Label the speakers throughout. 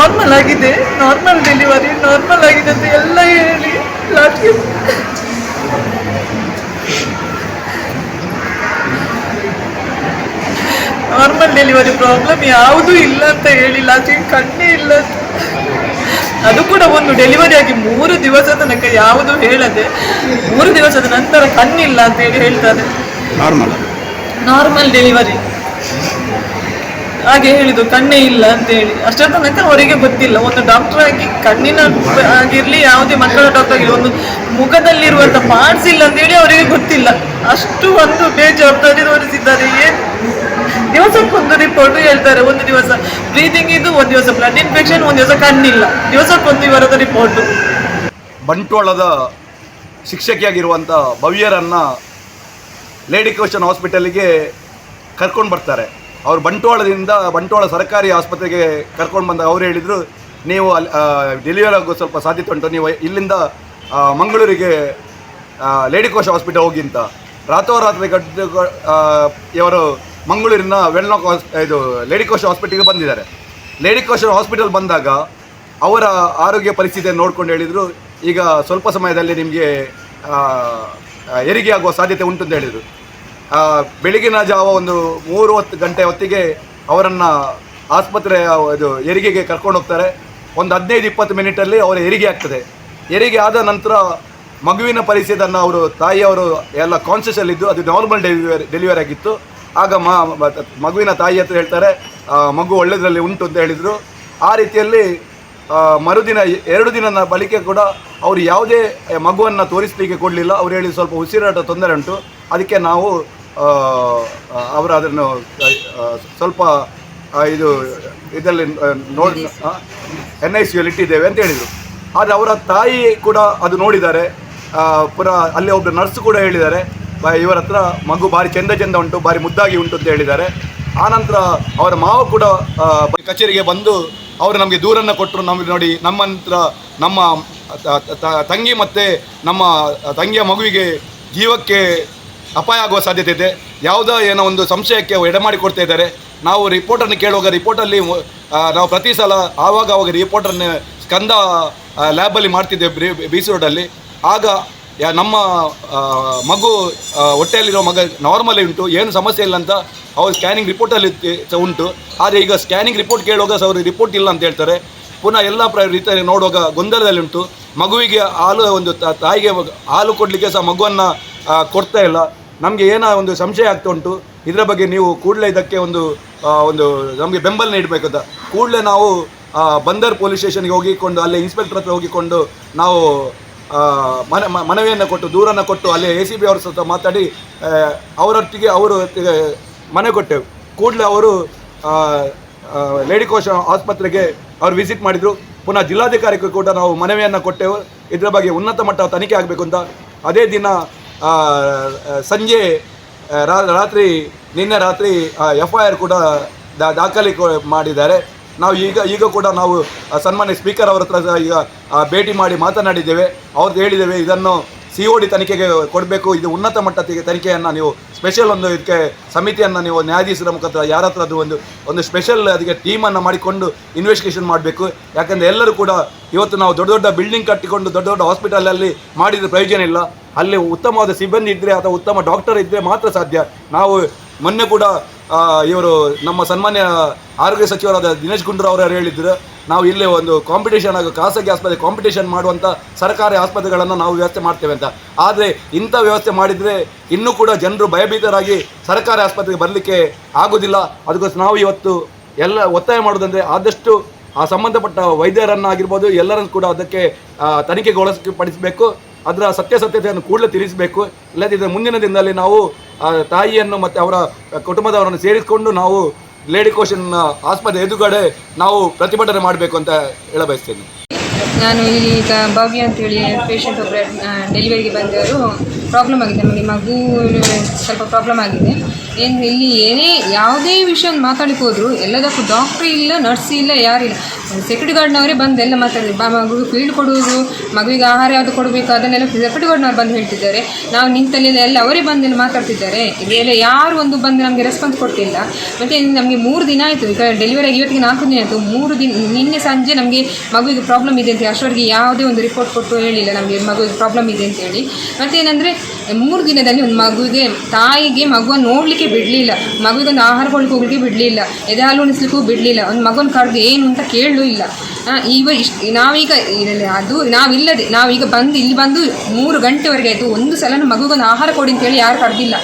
Speaker 1: Normal ಆಗಿದೆ. Normal delivery normal ಆಗಿದೆ ಅಂತ ಎಲ್ಲ ಹೇಳಿ. ಲಾಸ್ಟ್ಗೆ ನಾರ್ಮಲ್ ಡೆಲಿವರಿ ಪ್ರಾಬ್ಲಮ್ ಯಾವುದೂ ಇಲ್ಲ ಅಂತ ಹೇಳಿ. ಲಾಸ್ಟಿಗೆ ಕಣ್ಣೇ ಇಲ್ಲ. ಅದು ಕೂಡ ಒಂದು ಡೆಲಿವರಿ ಆಗಿ ಮೂರು ದಿವಸ ತನಕ ಯಾವುದು ಹೇಳದೆ ಮೂರು ದಿವಸದ ನಂತರ ಕಣ್ಣಿಲ್ಲ ಅಂತ ಹೇಳಿ ಹೇಳ್ತಾರೆ.
Speaker 2: ನಾರ್ಮಲ್
Speaker 1: ನಾರ್ಮಲ್ ಡೆಲಿವರಿ ಹಾಗೆ ಹೇಳಿದ್ದು, ಕಣ್ಣೇ ಇಲ್ಲ ಅಂತ ಹೇಳಿ ಅಷ್ಟರ ತನಕ ಅವರಿಗೆ ಗೊತ್ತಿಲ್ಲ. ಒಂದು ಡಾಕ್ಟರ್ ಆಗಿ ಕಣ್ಣಿನ ಆಗಿರ್ಲಿ, ಯಾವುದೇ ಮಕ್ಕಳ ಡಾಕ್ಟರ್ ಆಗಿರಲಿ, ಒಂದು ಮುಖದಲ್ಲಿರುವಂಥ ಪಾರ್ಟ್ಸ್ ಇಲ್ಲ ಅಂತ ಹೇಳಿ ಅವರಿಗೆ ಗೊತ್ತಿಲ್ಲ. ಅಷ್ಟು ಒಂದು ಬೇಜವಾಬ್ದಾರಿ ತೋರಿಸಿದ್ದಾರೆ. ಏನು ದಿವಸಕ್ಕೊಂದು ರಿಪೋರ್ಟ್ ಹೇಳ್ತಾರೆ, ಒಂದು ದಿವಸ ಬ್ರೀದಿಂಗ್ ಇದು, ಒಂದು ದಿವಸ ಬ್ಲಡ್ ಇನ್ಫೆಕ್ಷನ್ ಒಂದು ದಿವಸ ಕಣ್ಣಿಲ್ಲ. ದಿವಸಕ್ಕೊಂದು ಇವರದ ರಿಪೋರ್ಟ್
Speaker 2: ಬಂಟ್ವಾಳದ ಶಿಕ್ಷಕಿಯಾಗಿರುವಂಥ ಭವ್ಯರನ್ನು ಲೇಡಿ ಕ್ವಶನ್ ಹಾಸ್ಪಿಟಲಿಗೆ ಕರ್ಕೊಂಡು ಬರ್ತಾರೆ. ಅವರು ಬಂಟ್ವಾಳದಿಂದ ಬಂಟ್ವಾಳ ಸರ್ಕಾರಿ ಆಸ್ಪತ್ರೆಗೆ ಕರ್ಕೊಂಡು ಬಂದಾಗ ಅವರು ಹೇಳಿದರು ನೀವು ಅಲ್ಲಿ ಡೆಲಿವರಿ ಆಗೋ ಸ್ವಲ್ಪ ಸಾಧ್ಯತೆ ಉಂಟು ನೀವು ಇಲ್ಲಿಂದ ಮಂಗಳೂರಿಗೆ ಲೇಡಿ ಕೋಶ ಹಾಸ್ಪಿಟಲ್ ಹೋಗಿ ಅಂತ. ರಾತ್ರೋರಾತ್ರಿ ಆ, ಇವರು ಮಂಗಳೂರಿನ ವೆಲ್ನಾಕ್ ಹಾಸ್ ಇದು ಲೇಡಿ ಕೋಶ ಹಾಸ್ಪಿಟಲ್ಗೆ ಬಂದಿದ್ದಾರೆ. ಲೇಡಿ ಕೋಶ ಹಾಸ್ಪಿಟಲ್ ಬಂದಾಗ ಅವರ ಆರೋಗ್ಯ ಪರಿಸ್ಥಿತಿಯನ್ನು ನೋಡ್ಕೊಂಡು ಹೇಳಿದರು ಈಗ ಸ್ವಲ್ಪ ಸಮಯದಲ್ಲಿ ನಿಮಗೆ ಹೆರಿಗೆ ಆಗುವ ಸಾಧ್ಯತೆ ಉಂಟು ಅಂತ ಹೇಳಿದರು. ಬೆಳಗಿನ ಜಾವ ಒಂದು ಮೂರು ಹೊತ್ತು ಗಂಟೆ ಹೊತ್ತಿಗೆ ಅವರನ್ನು ಆಸ್ಪತ್ರೆಯ ಇದು ಹೆರಿಗೆಗೆ ಕರ್ಕೊಂಡು ಹೋಗ್ತಾರೆ. ಒಂದು ಹದಿನೈದು ಇಪ್ಪತ್ತು ಮಿನಿಟಲ್ಲಿ ಅವರ ಹೆರಿಗೆ ಆಗ್ತದೆ. ಹೆರಿಗೆ ಆದ ನಂತರ ಮಗುವಿನ ಪರಿಸ್ಥಿತಿಯನ್ನು ಅವರು, ತಾಯಿಯವರು ಎಲ್ಲ ಕಾನ್ಷಿಯಸಲ್ಲಿದ್ದು ಅದು ನಾರ್ಮಲ್ ಡೆಲಿವರಿ ಡೆಲಿವರಿ ಆಗಿತ್ತು. ಆಗ ಮಗುವಿನ ತಾಯಿ ಹತ್ರ ಹೇಳ್ತಾರೆ ಮಗು ಒಳ್ಳೆಯದರಲ್ಲಿ ಉಂಟು ಅಂತ ಹೇಳಿದರು. ಆ ರೀತಿಯಲ್ಲಿ ಮರುದಿನ ಎರಡು ದಿನದ ಬಳಿಕೆ ಕೂಡ ಅವರು ಯಾವುದೇ ಮಗುವನ್ನು ತೋರಿಸಲಿಕ್ಕೆ ಕೊಡಲಿಲ್ಲ. ಅವರು ಹೇಳಿ ಸ್ವಲ್ಪ ಉಸಿರಾಟ ತೊಂದರೆ ಉಂಟು. ಅದಕ್ಕೆ ನಾವು ಅವರು ಅದನ್ನು ಸ್ವಲ್ಪ ಇದು ಇದರಲ್ಲಿ ನೋಡಿ ಎನ್ ಐ ಸಿಯಲ್ಲಿ ಇಟ್ಟಿದ್ದೇವೆ ಅಂತ ಹೇಳಿದರು. ಆದರೆ ಅವರ ತಾಯಿ ಕೂಡ ಅದು ನೋಡಿದ್ದಾರೆ. ಪುರ ಪುನಃ ಅಲ್ಲಿ ಒಬ್ಬರು ನರ್ಸ್ ಕೂಡ ಹೇಳಿದ್ದಾರೆ. ಇವರ ಹತ್ರ ಮಗು ಭಾರಿ ಚೆಂದ ಚೆಂದ ಉಂಟು ಭಾರಿ ಮುದ್ದಾಗಿ ಉಂಟು ಅಂತ ಹೇಳಿದ್ದಾರೆ. ಆನಂತರ ಅವರ ಮಾವ ಕೂಡ ಕಚೇರಿಗೆ ಬಂದು ಅವರು ನಮಗೆ ದೂರನ್ನು ಕೊಟ್ಟರು. ನಮಗೆ ನೋಡಿ ನಮ್ಮ ಹತ್ರ ನಮ್ಮ ತಂಗಿ ಮತ್ತು ನಮ್ಮ ತಂಗಿಯ ಮಗುವಿಗೆ ಜೀವಕ್ಕೆ ಅಪಾಯ ಆಗುವ ಸಾಧ್ಯತೆ ಇದೆ. ಯಾವುದೋ ಏನೋ ಒಂದು ಸಂಶಯಕ್ಕೆ ಎಡೆ ಮಾಡಿ ಕೊಡ್ತಾ ಇದ್ದಾರೆ. ನಾವು ರಿಪೋರ್ಟನ್ನು ಕೇಳುವಾಗ ರಿಪೋರ್ಟಲ್ಲಿ ನಾವು ಪ್ರತಿ ಸಲ ಆವಾಗ ಆವಾಗ ರಿಪೋರ್ಟನ್ನು ಸ್ಕಂದ ಲ್ಯಾಬಲ್ಲಿ ಮಾಡ್ತಿದ್ದೇವೆ ಬಿ- ಬಿ ಸಿ ರೋಡಲ್ಲಿ ಆಗ ನಮ್ಮ ಮಗು ಹೊಟ್ಟೆಯಲ್ಲಿರೋ ಮಗ ನಾರ್ಮಲ್ ಉಂಟು, ಏನು ಸಮಸ್ಯೆ ಇಲ್ಲ ಅಂತ ಅವ್ರು ಸ್ಕ್ಯಾನಿಂಗ್ ರಿಪೋರ್ಟಲ್ಲಿ ಉಂಟು. ಆದರೆ ಈಗ ಸ್ಕ್ಯಾನಿಂಗ್ ರಿಪೋರ್ಟ್ ಕೇಳುವಾಗ ಸಹ ಅವ್ರಿಗೆ ರಿಪೋರ್ಟ್ ಇಲ್ಲ ಅಂತ ಹೇಳ್ತಾರೆ. ಪುನಃ ಎಲ್ಲ ಪ್ರ ರೀತಿಯಲ್ಲಿ ನೋಡುವಾಗ ಗೊಂದಲದಲ್ಲಿ ಉಂಟು. ಮಗುವಿಗೆ ಹಾಲು ಒಂದು ತಾಯಿಗೆ ಹಾಲು ಕೊಡಲಿಕ್ಕೆ ಸಹ ಮಗುವನ್ನು ಕೊಡ್ತಾ ಇಲ್ಲ. ನಮಗೆ ಏನೋ ಒಂದು ಸಂಶಯ ಆಗ್ತಾ ಉಂಟು. ಇದರ ಬಗ್ಗೆ ನೀವು ಕೂಡಲೇ ಇದಕ್ಕೆ ಒಂದು ಒಂದು ನಮಗೆ ಬೆಂಬಲ ನೀಡಬೇಕು ಅಂತ. ಕೂಡಲೇ ನಾವು ಬಂದರ್ ಪೊಲೀಸ್ ಸ್ಟೇಷನ್ಗೆ ಹೋಗಿಕೊಂಡು, ಅಲ್ಲಿ ಇನ್ಸ್ಪೆಕ್ಟರ್ ಹತ್ರ ಹೋಗಿಕೊಂಡು ನಾವು ಮನ ಮನವಿಯನ್ನು ಕೊಟ್ಟು, ದೂರನ್ನು ಕೊಟ್ಟು, ಅಲ್ಲಿ ಎ ಸಿ ಬಿ ಅವ್ರ ಸಹ ಮಾತಾಡಿ ಅವರೊಟ್ಟಿಗೆ ಅವರು ಮನೆ ಕೊಟ್ಟೆವು. ಕೂಡಲೇ ಅವರು ಲೇಡಿ ಕೋಶ ಆಸ್ಪತ್ರೆಗೆ ಅವರು ವಿಸಿಟ್ ಮಾಡಿದರು. ಪುನಃ ಜಿಲ್ಲಾಧಿಕಾರಿಗೂ ಕೂಡ ನಾವು ಮನವಿಯನ್ನು ಕೊಟ್ಟೆವು. ಇದರ ಬಗ್ಗೆ ಉನ್ನತ ಮಟ್ಟ ತನಿಖೆ ಆಗಬೇಕು ಅಂತ. ಅದೇ ದಿನ ಸಂಜೆ ರಾತ್ರಿ, ನಿನ್ನೆ ರಾತ್ರಿ ಎಫ್ ಐ ಆರ್ ಕೂಡ ದಾಖಲೆ ಮಾಡಿದ್ದಾರೆ. ನಾವು ಈಗ ಈಗ ಕೂಡ ನಾವು ಸನ್ಮಾನ್ಯ ಸ್ಪೀಕರ್ ಅವರ ಹತ್ರ ಈಗ ಭೇಟಿ ಮಾಡಿ ಮಾತನಾಡಿದ್ದೇವೆ. ಅವ್ರದ್ದು ಹೇಳಿದ್ದೇವೆ, ಇದನ್ನು ಸಿ ಒ ಡಿ ತನಿಖೆಗೆ ಕೊಡಬೇಕು. ಇದು ಉನ್ನತ ಮಟ್ಟದ ತನಿಖೆಯನ್ನು ನೀವು ಸ್ಪೆಷಲ್ ಒಂದು ಇದಕ್ಕೆ ಸಮಿತಿಯನ್ನು ನೀವು ನ್ಯಾಯಾಧೀಶರ ಮುಖಾಂತರ ಯಾರ ಅದು ಒಂದು ಒಂದು ಸ್ಪೆಷಲ್ ಅದಕ್ಕೆ ಟೀಮನ್ನು ಮಾಡಿಕೊಂಡು ಇನ್ವೆಸ್ಟಿಗೇಷನ್ ಮಾಡಬೇಕು. ಯಾಕಂದರೆ ಎಲ್ಲರೂ ಕೂಡ ಇವತ್ತು ನಾವು ದೊಡ್ಡ ದೊಡ್ಡ ಬಿಲ್ಡಿಂಗ್ ಕಟ್ಟಿಕೊಂಡು ದೊಡ್ಡ ದೊಡ್ಡ ಹಾಸ್ಪಿಟಲಲ್ಲಿ ಮಾಡಿದ ಪ್ರಯೋಜನ ಇಲ್ಲ. ಅಲ್ಲಿ ಉತ್ತಮವಾದ ಸಿಬ್ಬಂದಿ ಇದ್ದರೆ ಅಥವಾ ಉತ್ತಮ ಡಾಕ್ಟರ್ ಇದ್ದರೆ ಮಾತ್ರ ಸಾಧ್ಯ. ನಾವು ಮೊನ್ನೆ ಕೂಡ ಇವರು ನಮ್ಮ ಸನ್ಮಾನ್ಯ ಆರೋಗ್ಯ ಸಚಿವರಾದ ದಿನೇಶ್ ಗುಂಡೂರಾವ್ ಅವರು ಹೇಳಿದ್ರು ನಾವು ಇಲ್ಲಿ ಒಂದು ಕಾಂಪಿಟೇಷನ್ ಆಗ ಖಾಸಗಿ ಆಸ್ಪತ್ರೆ ಕಾಂಪಿಟೇಷನ್ ಮಾಡುವಂಥ ಸರ್ಕಾರಿ ಆಸ್ಪತ್ರೆಗಳನ್ನು ನಾವು ವ್ಯವಸ್ಥೆ ಮಾಡ್ತೇವೆ ಅಂತ. ಆದರೆ ಇಂಥ ವ್ಯವಸ್ಥೆ ಮಾಡಿದರೆ ಇನ್ನೂ ಕೂಡ ಜನರು ಭಯಭೀತರಾಗಿ ಸರ್ಕಾರಿ ಆಸ್ಪತ್ರೆಗೆ ಬರಲಿಕ್ಕೆ ಆಗೋದಿಲ್ಲ. ಅದಕ್ಕೋಸ್ಕರ ನಾವು ಇವತ್ತು ಎಲ್ಲ ಒತ್ತಾಯ ಮಾಡೋದಂದರೆ ಆದಷ್ಟು ಆ ಸಂಬಂಧಪಟ್ಟ ವೈದ್ಯರನ್ನಾಗಿರ್ಬೋದು ಎಲ್ಲರನ್ನು ಕೂಡ ಅದಕ್ಕೆ ಆ, ತನಿಖೆಗೊಳಸಿ ಪಡಿಸಬೇಕು ಅದರ ಸತ್ಯಾಸತ್ಯತೆಯನ್ನು ಕೂಡಲೇ ತಿಳಿಸಬೇಕು. ಇಲ್ಲದಿದ್ದರೆ ಮುಂದಿನ ದಿನದಲ್ಲಿ ನಾವು ತಾಯಿಯನ್ನು ಮತ್ತು ಅವರ ಕುಟುಂಬದವರನ್ನು ಸೇರಿಸಿಕೊಂಡು ನಾವು ಲೇಡಿ ಕೋಶನ್ ಆಸ್ಪತ್ರೆ ಎದುರುಗಡೆ ನಾವು ಪ್ರತಿಭಟನೆ ಮಾಡಬೇಕು ಅಂತ ಹೇಳ ಬಯಸ್ತೇನೆ.
Speaker 3: ನಾನು ಈಗ ಭವ್ಯ ಅಂತೇಳಿ ಪೇಷಂಟ್ ಒಬ್ಬರ ಡೆಲಿವರಿಗೆ ಬಂದವರು. ಪ್ರಾಬ್ಲಮ್ ಆಗಿದೆ ನಮಗೆ ಮಗು ಸ್ವಲ್ಪ ಪ್ರಾಬ್ಲಮ್ ಆಗಿದೆ. ಏನು ಇಲ್ಲಿ ಏನೇ ಯಾವುದೇ ವಿಷಯ ಮಾತಾಡಕ್ಕೆ ಹೋದ್ರು ಎಲ್ಲದಕ್ಕೂ ಡಾಕ್ಟ್ರ್ ಇಲ್ಲ ನರ್ಸ್ ಇಲ್ಲ, ಯಾರಿಲ್ಲ. ಸೆಕ್ಯೂರಿಟಿ ಗಾರ್ಡ್ನವರೇ ಬಂದು ಎಲ್ಲ ಮಾತಾಡಿದ್ರು ಬಾ ಮಗುವಿಗೆ ಫೀಲ್ಡ್ ಕೊಡುವುದು, ಮಗುವಿಗೆ ಆಹಾರ ಯಾವುದು ಕೊಡಬೇಕು, ಅದನ್ನೆಲ್ಲ ಸೆಕ್ಯೂರಿಟಿ ಗಾರ್ಡ್ನವ್ರು ಬಂದು ಹೇಳ್ತಿದ್ದಾರೆ. ನಾವು ನಿಂತಲ್ಲಿ ಎಲ್ಲ ಅವರೇ ಬಂದೆಲ್ಲ ಮಾತಾಡ್ತಿದ್ದಾರೆ. ಇದೆಲ್ಲ ಯಾರು ಒಂದು ಬಂದು ನಮಗೆ ರೆಸ್ಪಾನ್ಸ್ ಕೊಟ್ಟಿಲ್ಲ. ಮತ್ತು ನಮಗೆ ಮೂರು ದಿನ ಆಯಿತು. ಈಗ ಡೆಲಿವರಿ ಆಗಿ ಇವತ್ತಿಗೆ ನಾಲ್ಕು ದಿನ ಆಯಿತು. ಮೂರು ದಿನ, ನಿನ್ನೆ ಸಂಜೆ ನಮಗೆ ಮಗುವಿಗೆ ಪ್ರಾಬ್ಲಮ್ ಇದೆ ಅಂತ ಅಷ್ಟವರೆಗೆ ಯಾವುದೇ ಒಂದು ರಿಪೋರ್ಟ್ ಕೊಟ್ಟು ಹೇಳಿಲ್ಲ ನಮಗೆ ಮಗುವಿಗೆ ಪ್ರಾಬ್ಲಮ್ ಇದೆ ಅಂತೇಳಿ ಮತ್ತೇನೆಂದರೆ ಮೂರು ದಿನದಲ್ಲಿ ಒಂದು ಮಗುವಿಗೆ, ತಾಯಿಗೆ ಮಗುವನ್ನು ನೋಡಲಿಕ್ಕೆ ಬಿಡಲಿಲ್ಲ. ಮಗುವಿಗೆ ಒಂದು ಆಹಾರ ಕೊಡ್ಲಿಕ್ಕೆ ಹೋಗ್ಲಿಕ್ಕೆ ಬಿಡಲಿಲ್ಲ. ಎದೆ ಹಾಲು ಉಣಿಸ್ಲಿಕ್ಕೂ ಬಿಡಲಿಲ್ಲ. ಒಂದು ಮಗುನ ಕರೆದು ಏನು ಅಂತ ಕೇಳಲೂ ಇಲ್ಲ. ಈಗ ಇಷ್ಟು ನಾವೀಗ ಇದರಲ್ಲಿ ಅದು ನಾವಿಲ್ಲದೆ ನಾವೀಗ ಬಂದು ಇಲ್ಲಿ ಬಂದು ಮೂರು ಗಂಟೆವರೆಗೆ ಆಯಿತು. ಒಂದು ಸಲನೂ ಮಗುಗೊಂದು ಆಹಾರ ಕೊಡಿ ಅಂತೇಳಿ ಯಾರು ಕರೆದಿಲ್ಲ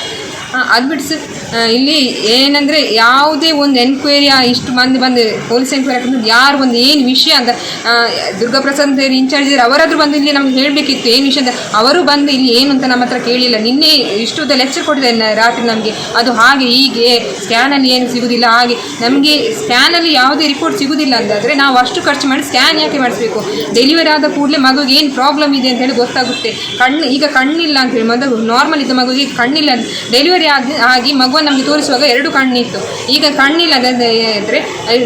Speaker 3: ಅದು ಆ, ಇಲ್ಲಿ ಏನಂದರೆ ಯಾವುದೇ ಒಂದು ಎನ್ಕ್ವೈರಿ ಇಷ್ಟು ಮಂದಿ ಬಂದು ಪೊಲೀಸ್ ಎನ್ಕ್ವೈರಿ ಹಾಕಿದ್ರು ಯಾರು ಒಂದು ಏನು ವಿಷಯ ಅಂತ ಆ, ದುರ್ಗಾ ಪ್ರಸಾದ್ ಅಂತ ಇನ್ಚಾರ್ಜ್ ಇದ್ದಾರೆ ಅವರಾದರೂ ಬಂದು ಇಲ್ಲಿ ನಮ್ಗೆ ಹೇಳಬೇಕಿತ್ತು ಏನು ವಿಷಯ ಅಂತ. ಅವರು ಬಂದು ಇಲ್ಲಿ ಏನು ಅಂತ ನಮ್ಮ ಹತ್ರ ಕೇಳಿಲ್ಲ. ನಿನ್ನೆ ಇಷ್ಟು ಲೆಕ್ಚರ್ ಕೊಟ್ಟಿದ್ದಾರೆ ರಾತ್ರಿ ನಮಗೆ. ಅದು ಹಾಗೆ ಹೀಗೆ ಸ್ಕ್ಯಾನಲ್ಲಿ ಏನು ಸಿಗುವುದಿಲ್ಲ ಹಾಗೆ. ನಮಗೆ ಸ್ಕ್ಯಾನಲ್ಲಿ ಯಾವುದೇ ರಿಪೋರ್ಟ್ ಸಿಗುವುದಿಲ್ಲ ಅಂತಾದರೆ ನಾವು ಅಷ್ಟು ಖರ್ಚು ಮಾಡಿ ಸ್ಕ್ಯಾನ್ ಯಾಕೆ ಮಾಡಿಸ್ಬೇಕು? ಡೆಲಿವರಿ ಆದ ಕೂಡಲೇ ಮಗುಗೆ ಏನು ಪ್ರಾಬ್ಲಮ್ ಇದೆ ಅಂತ ಹೇಳಿ ಗೊತ್ತಾಗುತ್ತೆ. ಕಣ್ಣು ಈಗ ಕಣ್ಣಿಲ್ಲ ಅಂತ ಹೇಳಿ ಮೊದಲು ನಾರ್ಮಲ್ ಇದ್ದ ಮಗುಗೆ ಕಣ್ಣಿಲ್ಲ ಡೆಲಿವರಿ ಆಗಿ ಆಗಿ ಮಗುವನ್ನು ನಮಗೆ ತೋರಿಸುವಾಗ ಎರಡು ಕಣ್ಣಿತ್ತು. ಈಗ ಕಣ್ಣಿಲ್ಲ ಅದಾದರೆ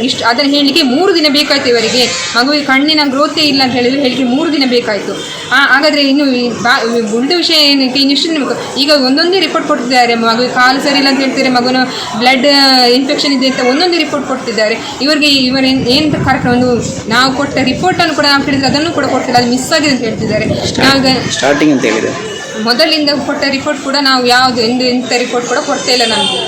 Speaker 3: ಇಷ್ಟು ಅದನ್ನು ಹೇಳಲಿಕ್ಕೆ ಮೂರು ದಿನ ಬೇಕಾಯಿತು ಇವರಿಗೆ. ಮಗುವಿಗೆ ಕಣ್ಣಿನ ಗ್ರೋತೇ ಇಲ್ಲ ಅಂತ ಹೇಳಿದ್ರೆ ಹೇಳಲಿಕ್ಕೆ ಮೂರು ದಿನ ಬೇಕಾಯಿತು. ಹಾಗಾದರೆ ಇನ್ನು ಬಾ ಉಳಿದ ವಿಷಯ ಏನಕ್ಕೆ? ಇನ್ನಿಷ್ಟು ನಿಮ್ಗೆ ಈಗ ಒಂದೊಂದೇ ರಿಪೋರ್ಟ್ ಕೊಡ್ತಿದ್ದಾರೆ ಮಗುವಿಗೆ ಕಾಲು ಸರಿ ಇಲ್ಲ ಅಂತ ಹೇಳ್ತಾರೆ. ಮಗುನ ಬ್ಲಡ್ ಇನ್ಫೆಕ್ಷನ್ ಇದೆ ಅಂತ ಒಂದೊಂದೇ ರಿಪೋರ್ಟ್ ಕೊಡ್ತಿದ್ದಾರೆ ಇವರಿಗೆ ಇವರ ಏನು ಕರೆಕ್ಟ್ ಒಂದು ನಾವು ಕೊಟ್ಟ ರಿಪೋರ್ಟನ್ನು ಕೂಡ ನಾವು ಕೇಳಿದ್ರೆ ಅದನ್ನು ಕೂಡ ಕೊಡ್ತಿಲ್ಲ ಅದು ಮಿಸ್ ಆಗಿದೆ ಅಂತ ಹೇಳ್ತಿದ್ದಾರೆ.
Speaker 4: ಸ್ಟಾರ್ಟಿಂಗ್ ಅಂತ ಹೇಳಿದೆ.
Speaker 3: ಮೊದಲಿಂದ ಕೊಟ್ಟ ರಿಪೋರ್ಟ್ ಕೂಡ ನಾವು ಯಾವುದು ಎಂದು ಎಂಥ ರಿಪೋರ್ಟ್ ಕೂಡ ಕೊಡ್ತಾ ಇಲ್ಲ ನಮಗೆ.